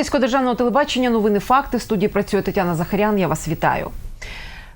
Одеського державного телебачення новини факти. В студії працює Тетяна Захарян. Я вас вітаю.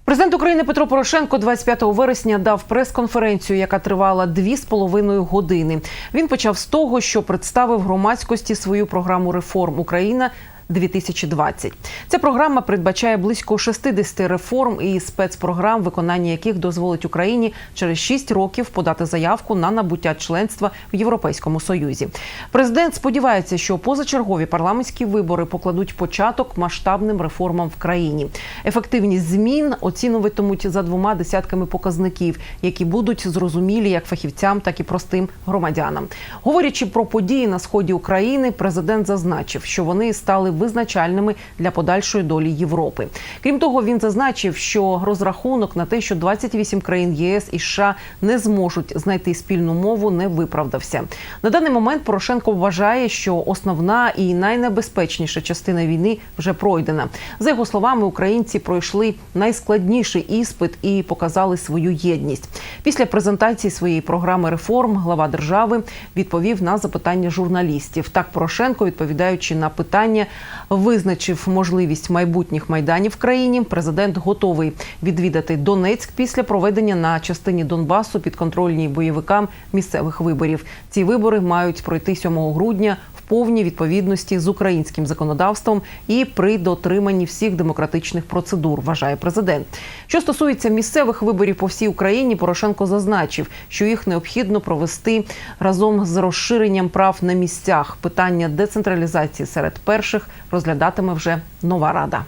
Президент України Петро Порошенко 25 вересня дав прес-конференцію, яка тривала дві з половиною години. Він почав з того, що представив громадськості свою програму реформ Україна. 2020. Ця програма передбачає близько 60 реформ і спецпрограм, виконання яких дозволить Україні через 6 років подати заявку на набуття членства в Європейському Союзі. Президент сподівається, що позачергові парламентські вибори покладуть початок масштабним реформам в країні. Ефективність змін оцінюватимуть за двома десятками показників, які будуть зрозумілі як фахівцям, так і простим громадянам. Говорячи про події на сході України, президент зазначив, що вони стали визначальними для подальшої долі Європи. Крім того, він зазначив, що розрахунок на те, що 28 країн ЄС і США не зможуть знайти спільну мову, не виправдався. На даний момент Порошенко вважає, що основна і найнебезпечніша частина війни вже пройдена. За його словами, українці пройшли найскладніший іспит і показали свою єдність. Після презентації своєї програми реформ глава держави відповів на запитання журналістів. Так Порошенко, відповідаючи на питання, визначив можливість майбутніх майданів в країні. Президент готовий відвідати Донецьк після проведення на частині Донбасу підконтрольній бойовикам місцевих виборів. Ці вибори мають пройти 7 грудня повній відповідності з українським законодавством і при дотриманні всіх демократичних процедур, вважає президент. Що стосується місцевих виборів по всій Україні, Порошенко зазначив, що їх необхідно провести разом з розширенням прав на місцях. Питання децентралізації серед перших розглядатиме вже нова рада.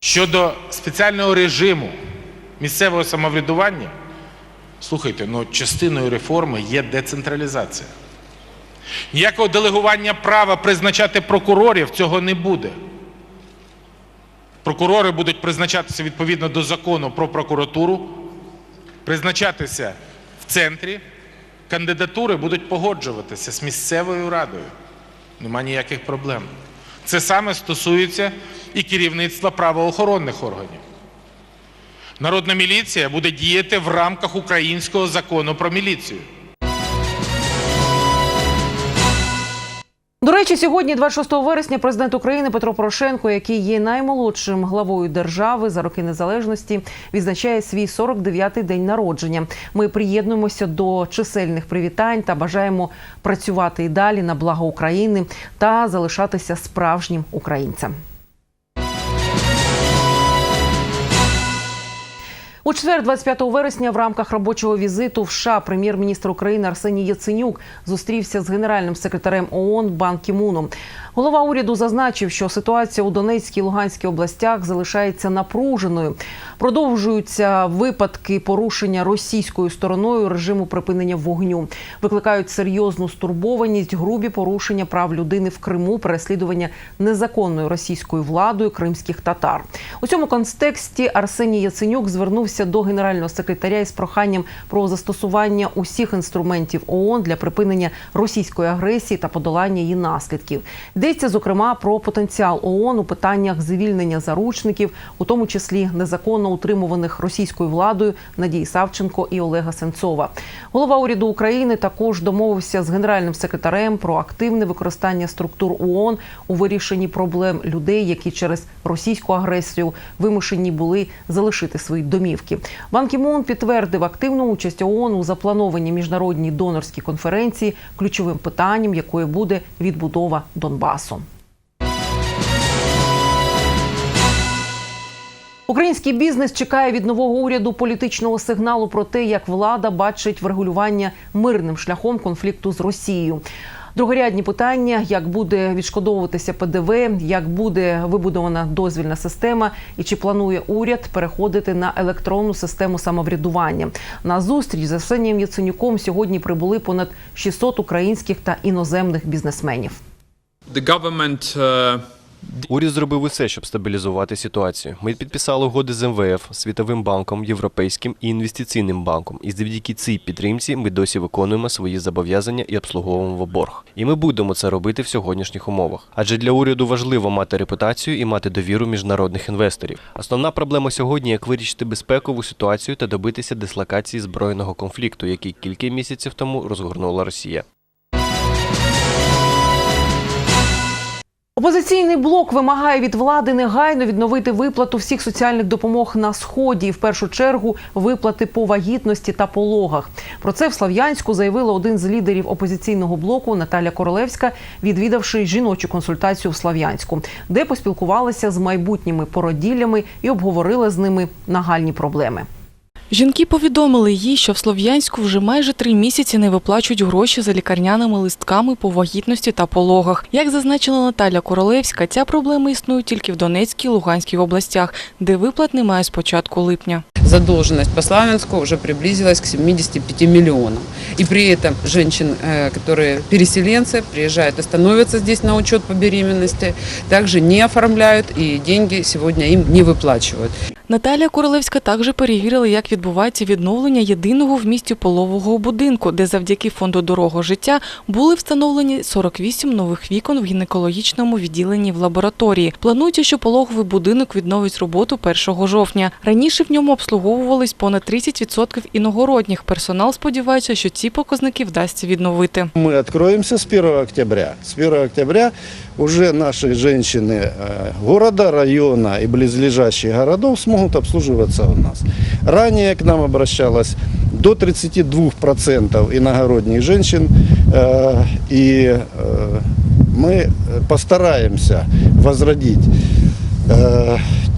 Щодо спеціального режиму місцевого самоврядування, слухайте, ну частиною реформи є децентралізація. Ніякого делегування права призначати прокурорів цього не буде. Прокурори будуть призначатися відповідно до закону про прокуратуру, призначатися в центрі, кандидатури будуть погоджуватися з місцевою радою. Нема ніяких проблем. Це саме стосується і керівництва правоохоронних органів. Народна міліція буде діяти в рамках українського закону про міліцію. До речі, сьогодні, 26 вересня, президент України Петро Порошенко, який є наймолодшим главою держави за роки незалежності, відзначає свій 49-й день народження. Ми приєднуємося до чисельних привітань та бажаємо працювати і далі на благо України та залишатися справжнім українцем. У четвер, 25 вересня, в рамках робочого візиту в США прем'єр-міністр України Арсеній Яценюк зустрівся з генеральним секретарем ООН Бан Кімуном. Голова уряду зазначив, що ситуація у Донецькій і Луганській областях залишається напруженою. Продовжуються випадки порушення російською стороною режиму припинення вогню. Викликають серйозну стурбованість, грубі порушення прав людини в Криму, переслідування незаконною російською владою кримських татар. У цьому контексті Арсеній Яценюк звернувся до генерального секретаря із проханням про застосування усіх інструментів ООН для припинення російської агресії та подолання її наслідків. Йдеться зокрема про потенціал ООН у питаннях звільнення заручників, у тому числі незаконно утримуваних російською владою Надії Савченко і Олега Сенцова. Голова уряду України також домовився з генеральним секретарем про активне використання структур ООН у вирішенні проблем людей, які через російську агресію вимушені були залишити свої домівки. Бан Кі-мун підтвердив активну участь ООН у запланованій міжнародній донорській конференції, ключовим питанням якої буде відбудова Донбасу. Український бізнес чекає від нового уряду політичного сигналу про те, як влада бачить врегулювання мирним шляхом конфлікту з Росією. Другорядні питання: як буде відшкодовуватися ПДВ, як буде вибудована дозвільна система, і чи планує уряд переходити на електронну систему самоврядування. На зустріч з Арсенієм Яценюком сьогодні прибули понад 600 українських та іноземних бізнесменів. The government uh, Уряд зробив усе, щоб стабілізувати ситуацію. Ми підписали угоди з МВФ, Світовим банком, Європейським і інвестиційним банком. І завдяки цій підтримці ми досі виконуємо свої зобов'язання і обслуговуємо борг. І ми будемо це робити в сьогоднішніх умовах. Адже для уряду важливо мати репутацію і мати довіру міжнародних інвесторів. Основна проблема сьогодні як вирішити безпекову ситуацію та добитися дислокації збройного конфлікту, який кілька місяців тому розгорнула Росія. Опозиційний блок вимагає від влади негайно відновити виплату всіх соціальних допомог на сході, і в першу чергу виплати по вагітності та пологах. Про це в Слав'янську заявила один з лідерів опозиційного блоку Наталя Королевська, відвідавши жіночу консультацію в Слав'янську, де поспілкувалася з майбутніми породіллями і обговорила з ними нагальні проблеми. Жінки повідомили їй, що в Слов'янську вже майже три місяці не виплачують гроші за лікарняними листками по вагітності та пологах. Як зазначила Наталя Королевська, ця проблема існує тільки в Донецькій і Луганській областях, де виплат немає з початку липня задолженность по Славянску уже приблизилась к 75 миллионам. И при этом женщин, э, которые переселенцы, приезжают и становятся здесь на учет по беременности, также не оформляют и деньги сегодня им не выплачивают. Наталія Королевська також перевірила, як відбувається відновлення єдиного в місті полового будинку, де завдяки фонду дорого життя були встановлені 48 нових вікон в гінекологічному відділенні в лабораторії. Планується, що пологовий будинок відновить роботу 1 жовтня. Раніше в ньому обслуговувались понад 30% іногородніх. Персонал сподівається, що ці показники вдасться відновити. Мы откроемся с 1 октября. С 1 октября уже наши женщины э, города, района и близлежащих городов смогут обслуживаться у нас. Ранее к нам обращалось до 32% иногородних женщин, э, и э, мы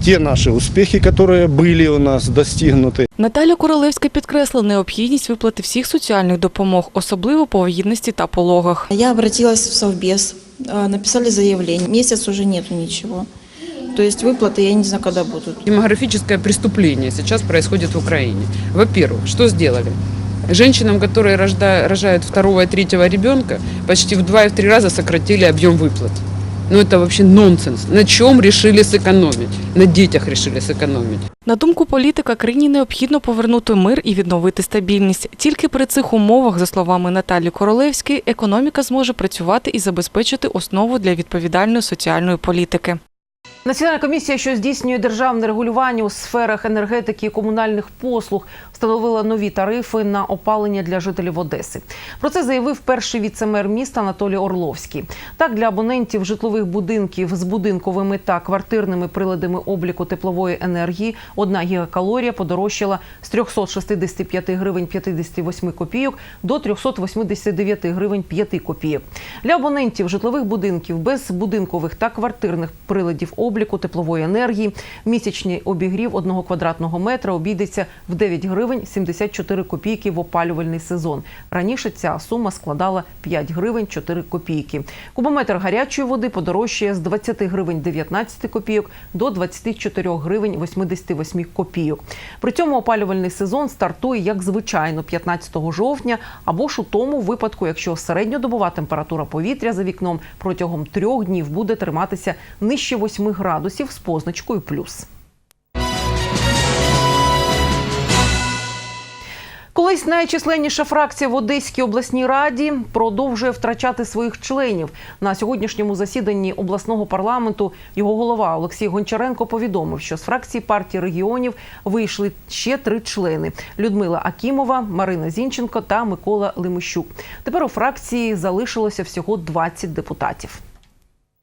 постараемся возродить э, те наши успехи, которые были у нас достигнуты. Наталя Королевська підкресла необхідність виплати всіх соціальних допомог, особливо по вагітності та пологах. Я обратилась в Совбез, э, написали заявление. Месяц уже нету ничего. То есть выплаты я не знаю, когда будут. Демографическое преступление сейчас происходит в Украине. Во-первых, что сделали? Женщинам, которые рожда- рожают второго и третьего ребенка, почти в два и в три раза сократили объем выплат. Ну это вообще нонсенс. На чем решили сэкономить? На детях решили сэкономить. На думку політика, країні необхідно повернути мир і відновити стабільність. Тільки при цих умовах, за словами Наталі Королевської, економіка зможе працювати і забезпечити основу для відповідальної соціальної політики. Національна комісія, що здійснює державне регулювання у сферах енергетики і комунальних послуг, встановила нові тарифи на опалення для жителів Одеси. Про це заявив перший віцемер міста Анатолій Орловський. Так, для абонентів житлових будинків з будинковими та квартирними приладами обліку теплової енергії одна гігакалорія подорожчала з 365 гривень 58 копійок до 389 гривень 5 копійок. Для абонентів житлових будинків без будинкових та квартирних приладів обліку теплової енергії місячний обігрів одного квадратного метра обійдеться в 9 гривень 74 копійки в опалювальний сезон. Раніше ця сума складала 5 гривень 4 копійки. Кубометр гарячої води подорожчає з 20 гривень 19 копійок до 24 гривень 88 копійок. При цьому опалювальний сезон стартує як звичайно 15 жовтня або ж у тому випадку, якщо середньодобова температура повітря за вікном протягом трьох днів буде триматися нижче 8 градусів з позначкою плюс. Колись найчисленніша фракція в Одеській обласній раді продовжує втрачати своїх членів. На сьогоднішньому засіданні обласного парламенту його голова Олексій Гончаренко повідомив, що з фракції партії регіонів вийшли ще три члени: Людмила Акімова, Марина Зінченко та Микола Лимощук. Тепер у фракції залишилося всього 20 депутатів.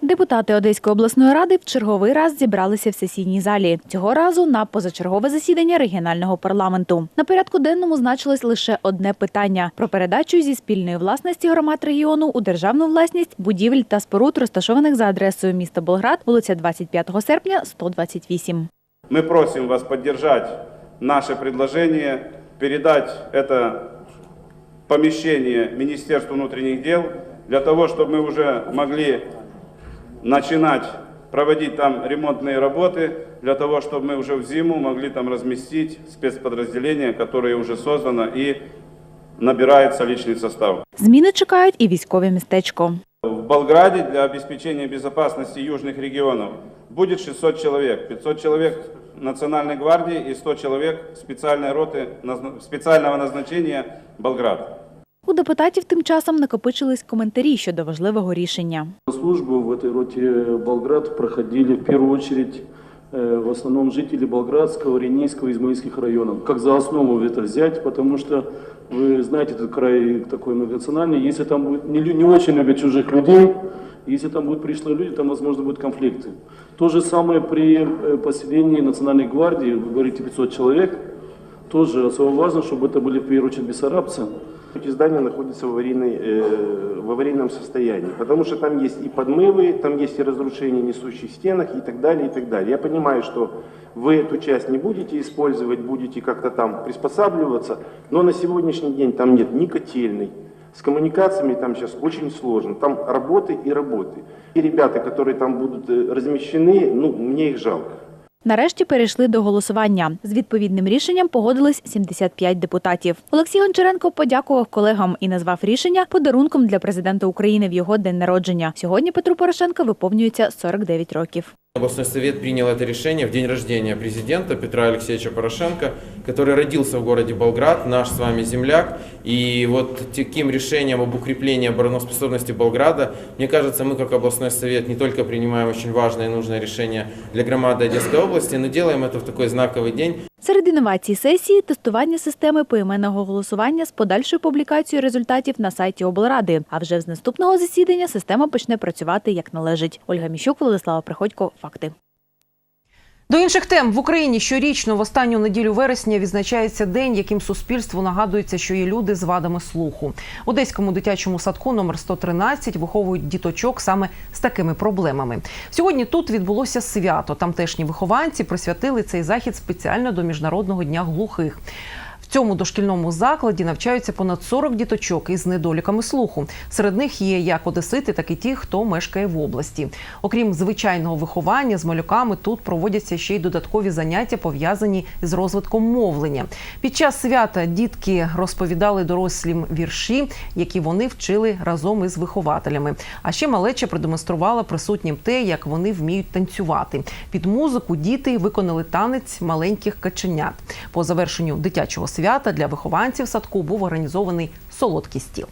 Депутати Одеської обласної ради в черговий раз зібралися в сесійній залі. Цього разу на позачергове засідання регіонального парламенту. На порядку денному значилось лише одне питання про передачу зі спільної власності громад регіону у державну власність будівель та споруд, розташованих за адресою міста Болград, вулиця 25 серпня, 128. Мы просим вас поддержать наше предложение, передать это помещение Министерству внутренних дел, для того, чтобы мы уже могли начинать проводить там ремонтные работы, для того, чтобы мы уже в зиму могли там разместить спецподразделение, которое уже создано и набирается личный состав. Зміни чекають і військове містечко. В Болграде для обеспечения безопасности южных регионов будет 600 человек. 500 человек Национальной гвардии и 100 человек специальной роты назна- специального назначения Болград. У депутатів тим часом накопичились коментарі щодо важливого рішення. Службу в этой роте Болград проходили в первую очередь э, в основном жители Болградского, Ренейского, Измаильских районов. Как за основу это взять, потому что вы знаете, этот край такой многонациональный. Если там будет не, лю- не очень любят чужих людей, Если там будут пришлые люди, там, возможно, будут конфликты. То же самое при э, поселении Национальной гвардии, вы говорите 500 человек, тоже особо важно, чтобы это были в первую очередь бессарабцы. Эти здания находятся в, аварийной, э, в аварийном состоянии, потому что там есть и подмывы, там есть и разрушения несущих стенах и так далее, и так далее. Я понимаю, что вы эту часть не будете использовать, будете как-то там приспосабливаться, но на сегодняшний день там нет ни котельной, с коммуникациями там сейчас очень сложно, там работы и работы. И ребята, которые там будут э, размещены, ну, мне их жалко. Нарешті перейшли до голосування. З відповідним рішенням погодились 75 депутатів. Олексій Гончаренко подякував колегам і назвав рішення подарунком для президента України в його день народження. Сьогодні Петру Порошенко виповнюється 49 років. Областной совет принял это решение в день рождения президента Петра Алексеевича Порошенко, который родился в городе Болград, наш с вами земляк. И вот таким решением об укреплении обороноспособности Болграда, мне кажется, мы как областной совет не только принимаем очень важное и нужное решение для громады Одесской области, но делаем это в такой знаковый день. Серед інновацій сесії тестування системи поіменного голосування з подальшою публікацією результатів на сайті облради. А вже з наступного засідання система почне працювати як належить. Ольга Міщук, Владислава Приходько. Факти. До інших тем в Україні щорічно в останню неділю вересня відзначається день, яким суспільству нагадується, що є люди з вадами слуху. Одеському дитячому садку номер 113 виховують діточок саме з такими проблемами. Сьогодні тут відбулося свято. Тамтешні вихованці присвятили цей захід спеціально до міжнародного дня глухих. Цьому дошкільному закладі навчаються понад 40 діточок із недоліками слуху. Серед них є як одесити, так і ті, хто мешкає в області. Окрім звичайного виховання з малюками, тут проводяться ще й додаткові заняття, пов'язані з розвитком мовлення. Під час свята дітки розповідали дорослім вірші, які вони вчили разом із вихователями. А ще малеча продемонструвала присутнім те, як вони вміють танцювати. Під музику діти виконали танець маленьких каченят. По завершенню дитячого свята для вихованців садку був організований солодкий стіл.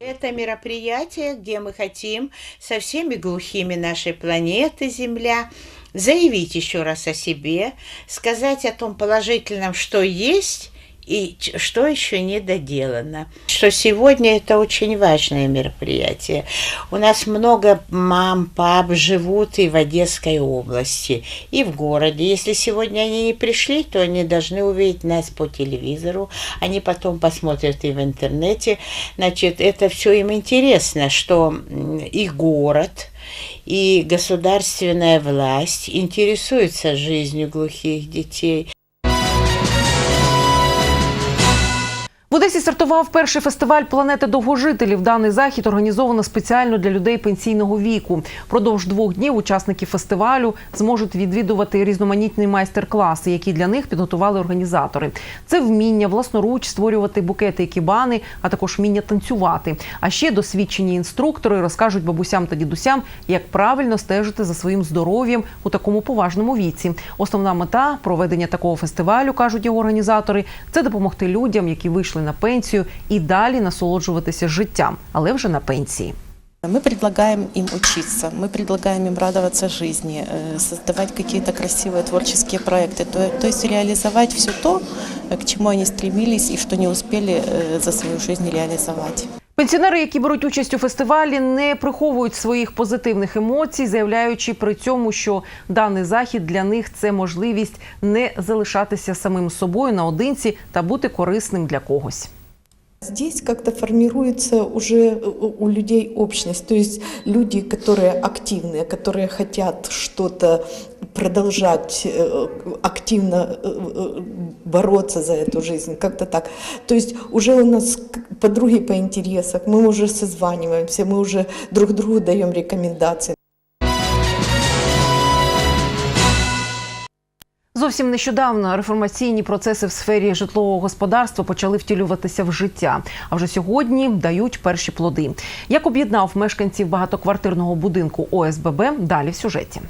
Это мероприятие, где мы хотим со всеми глухими нашей планеты Земля заявить еще раз о себе, сказать о том положительном, что есть и что еще не доделано. Что сегодня это очень важное мероприятие. У нас много мам, пап живут и в Одесской области, и в городе. Если сегодня они не пришли, то они должны увидеть нас по телевизору, они потом посмотрят и в интернете. Значит, это все им интересно, что и город, и государственная власть интересуется жизнью глухих детей. В Одесі стартував перший фестиваль планети довгожителів. Даний захід організовано спеціально для людей пенсійного віку. Продовж двох днів учасники фестивалю зможуть відвідувати різноманітні майстер-класи, які для них підготували організатори. Це вміння власноруч створювати букети і кібани, а також вміння танцювати. А ще досвідчені інструктори розкажуть бабусям та дідусям, як правильно стежити за своїм здоров'ям у такому поважному віці. Основна мета проведення такого фестивалю, кажуть його організатори, це допомогти людям, які вийшли на пенсію, і далі насолоджуватися життям, але вже на пенсії. Мы предлагаем им учиться, мы предлагаем им радоваться жизни, э, создавать какие-то красивые творческие проекты, то, то есть реализовать все то, э, к чему они стремились и что не успели э, за свою жизнь реализовать. Пенсіонери, які беруть участь у фестивалі, не приховують своїх позитивних емоцій, заявляючи при цьому, що даний захід для них це можливість не залишатися самим собою наодинці та бути корисним для когось. Здесь как-то формируется уже у у людей общность, то есть люди, которые активные, которые хотят что-то продолжать э, активно э, э, бороться за эту жизнь, как-то так. То есть уже у нас к- подруги по интересам, мы уже созваниваемся, мы уже друг другу даем рекомендации. Зовсім нещодавно реформаційні процеси в сфері житлового господарства почали втілюватися в життя. А вже сьогодні дають перші плоди. Як об'єднав мешканців багатоквартирного будинку ОСББ, далі в сюжеті.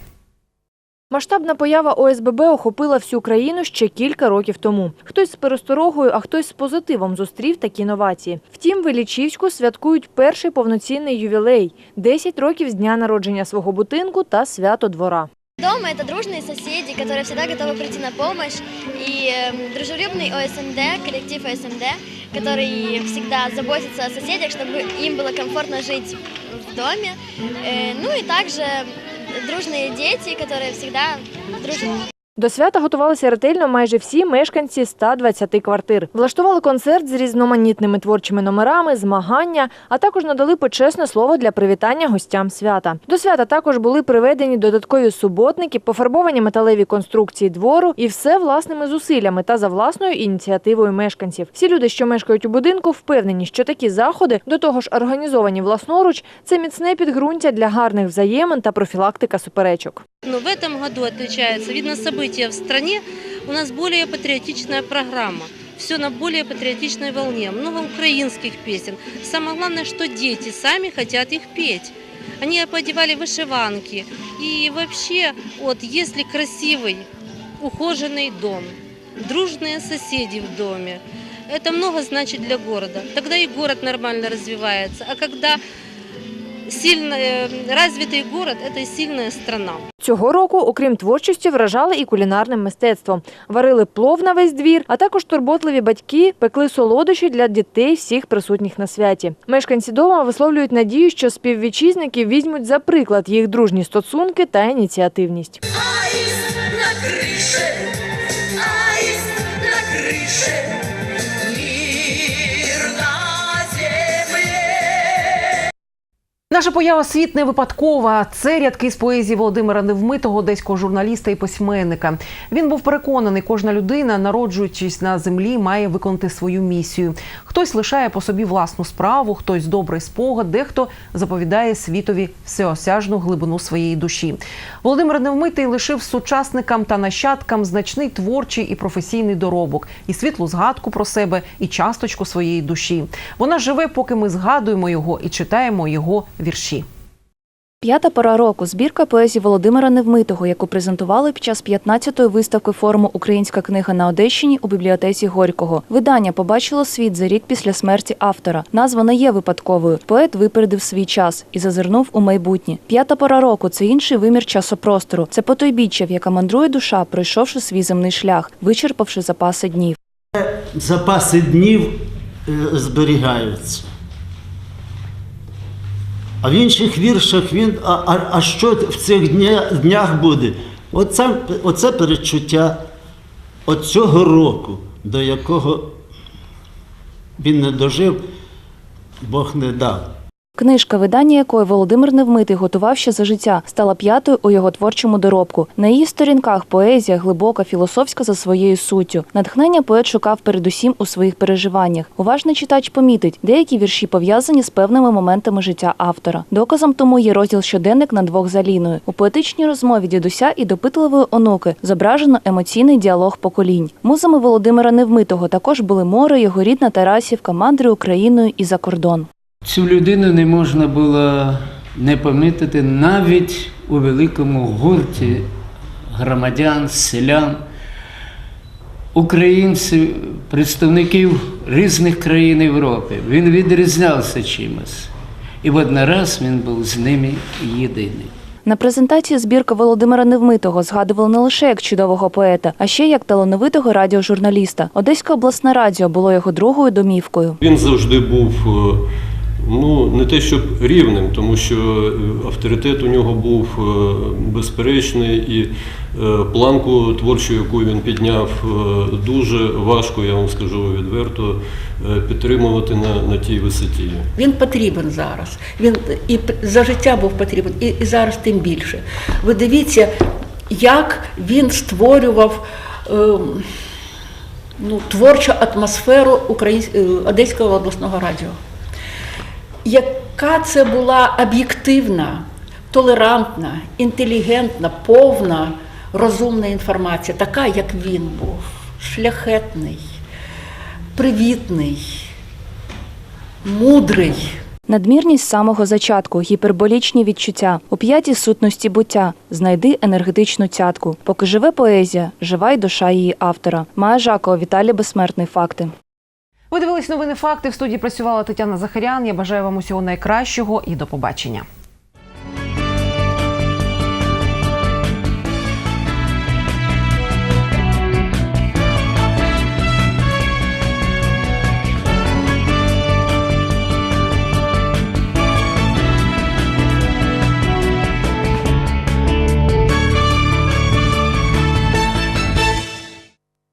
Масштабна поява ОСББ охопила всю країну ще кілька років тому. Хтось з пересторогою, а хтось з позитивом зустрів такі новації. Втім, в Іллічівську святкують перший повноцінний ювілей – 10 років з дня народження свого будинку та свято двора. Дома это дружные соседи, которые всегда готовы прийти на помощь. И э, дружелюбный ОСМД, коллектив ОСМД, который всегда заботится о соседях, чтобы им было комфортно жить в доме. Э, ну и также дружные дети, которые всегда дружат. До свята готувалися ретельно майже всі мешканці 120 квартир. Влаштували концерт з різноманітними творчими номерами, змагання, а також надали почесне слово для привітання гостям свята. До свята також були приведені додаткові суботники, пофарбовані металеві конструкції двору і все власними зусиллями та за власною ініціативою мешканців. Всі люди, що мешкають у будинку, впевнені, що такі заходи, до того ж організовані власноруч, це міцне підґрунтя для гарних взаємин та профілактика суперечок. Но в этом году отличается, видно, события в стране, у нас более патриотичная программа. Все на более патриотичной волне, много украинских песен. Самое главное, что дети сами хотят их петь. Они подевали вышиванки. И вообще, вот если красивый, ухоженный дом, дружные соседи в доме, это много значит для города. Тогда и город нормально развивается. А когда сильно э, развитый город – это и сильная страна. Цього року, окрім творчості, вражали і кулінарним мистецтвом. Варили плов на весь двір, а також турботливі батьки пекли солодощі для дітей всіх присутніх на святі. Мешканці дома висловлюють надію, що співвітчизники візьмуть за приклад їх дружні стосунки та ініціативність. на крыше, аист на крыше, Наша поява світ не випадкова. Це рядки з поезії Володимира Невмитого, одеського журналіста і письменника. Він був переконаний, кожна людина, народжуючись на землі, має виконати свою місію. Хтось лишає по собі власну справу, хтось добрий спогад, дехто заповідає світові всеосяжну глибину своєї душі. Володимир Невмитий лишив сучасникам та нащадкам значний творчий і професійний доробок, і світлу згадку про себе, і часточку своєї душі. Вона живе, поки ми згадуємо його і читаємо його вірші. П'ята пора року збірка поезії Володимира Невмитого, яку презентували під час 15-ї виставки форуму Українська книга на Одещині у бібліотеці Горького. Видання побачило світ за рік після смерті автора. Назва не є випадковою. Поет випередив свій час і зазирнув у майбутнє. П'ята пора року це інший вимір часопростору. Це потойбіччя, в яка мандрує душа, пройшовши свій земний шлях, вичерпавши запаси днів. запаси днів е, зберігаються. А в інших віршах він, а, а, а що в цих дня, днях буде? Оце, оце перечуття оцього цього року, до якого він не дожив, Бог не дав. Книжка, видання якої Володимир Невмитий готував ще за життя, стала п'ятою у його творчому доробку. На її сторінках поезія глибока, філософська за своєю суттю. Натхнення поет шукав передусім у своїх переживаннях. Уважний читач помітить, деякі вірші пов'язані з певними моментами життя автора. Доказом тому є розділ щоденник на двох за Ліною. У поетичній розмові дідуся і допитливої онуки зображено емоційний діалог поколінь. Музами Володимира Невмитого також були море, його рідна Тарасівка, мандри Україною і за кордон. Цю людину не можна було не помітити навіть у великому гурті громадян, селян, українців, представників різних країн Європи. Він відрізнявся чимось. І воднораз він був з ними єдиний. На презентації збірка Володимира Невмитого згадували не лише як чудового поета, а ще як талановитого радіожурналіста. Одеське обласне радіо було його другою домівкою. Він завжди був е, ну не те, щоб рівним, тому що е, авторитет у нього був е, безперечний, і е, планку творчу, яку він підняв, е, дуже важко, я вам скажу відверто, е, підтримувати на, на тій висоті. Він потрібен зараз. Він і за життя був потрібен, і, і зараз тим більше. Ви дивіться, як він створював ем, ну, творчу атмосферу Українсь... е, Одеського обласного радіо. Яка це була об'єктивна, толерантна, інтелігентна, повна, розумна інформація, така, як він був, шляхетний, привітний, мудрий. Надмірність самого зачатку, гіперболічні відчуття, у п'ятій сутності буття. Знайди енергетичну цятку. Поки живе поезія, жива й душа її автора. Має Жакова, Віталій Безсмертний. Факти. Ви дивились новини факти. В студії працювала Тетяна Захарян. Я бажаю вам усього найкращого і до побачення.